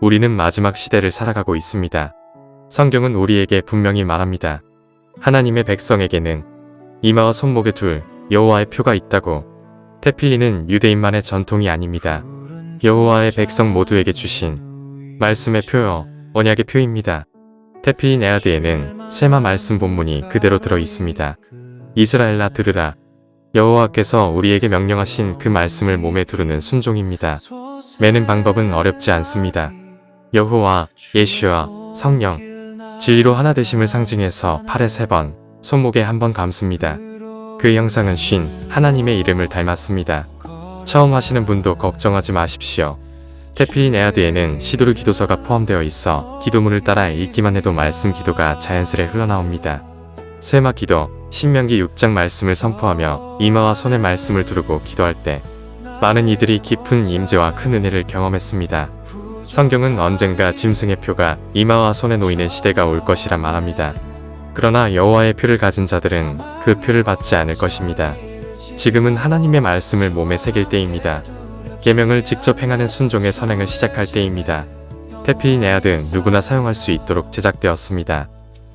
우리는 마지막 시대를 살아가고 있습니다. 성경은 우리에게 분명히 말합니다. 하나님의 백성에게는 이마와 손목에 둘 여호와의 표가 있다고. 테필리는 유대인만의 전통이 아닙니다. 여호와의 백성 모두에게 주신 말씀의 표요, 언약의 표입니다. 테필린 에아드에는 쉐마 말씀 본문이 그대로 들어 있습니다. 이스라엘아 들으라. 여호와께서 우리에게 명령하신 그 말씀을 몸에 두르는 순종입니다. 매는 방법은 어렵지 않습니다. 여호와, 예슈와, 성령, 진리로 하나 되심을 상징해서 팔에 세 번, 손목에 한 번 감습니다. 그 형상은 쉰 하나님의 이름을 닮았습니다. 처음 하시는 분도 걱정하지 마십시오. 테필린 에아드에는 시도르 기도서가 포함되어 있어 기도문을 따라 읽기만 해도 말씀 기도가 자연스레 흘러나옵니다. 쇠마 기도, 신명기 6장 말씀을 선포하며 이마와 손에 말씀을 두르고 기도할 때 많은 이들이 깊은 임재와 큰 은혜를 경험했습니다. 성경은 언젠가 짐승의 표가 이마와 손에 놓이는 시대가 올 것이라 말합니다. 그러나 여호와의 표를 가진 자들은 그 표를 받지 않을 것입니다. 지금은 하나님의 말씀을 몸에 새길 때입니다. 계명을 직접 행하는 순종의 선행을 시작할 때입니다. 테필린 에아드 누구나 사용할 수 있도록 제작되었습니다.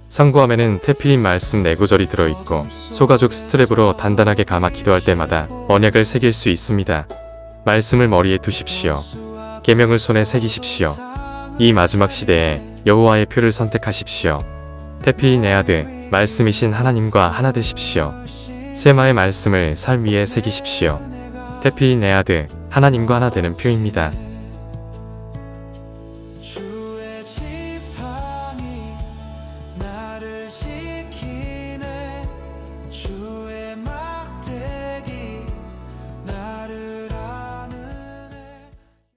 선구함에는 테필린 말씀 네 구절이 들어있고 소가죽 스트랩으로 단단하게 감아 기도할 때마다 언약을 새길 수 있습니다. 말씀을 머리에 두십시오. 계명을 손에 새기십시오. 이 마지막 시대에 여호와의 표를 선택하십시오. 태피인 네아드 말씀이신 하나님과 하나 되십시오. 세마의 말씀을 삶 위에 새기십시오. 태피인 네아드 하나님과 하나 되는 표입니다.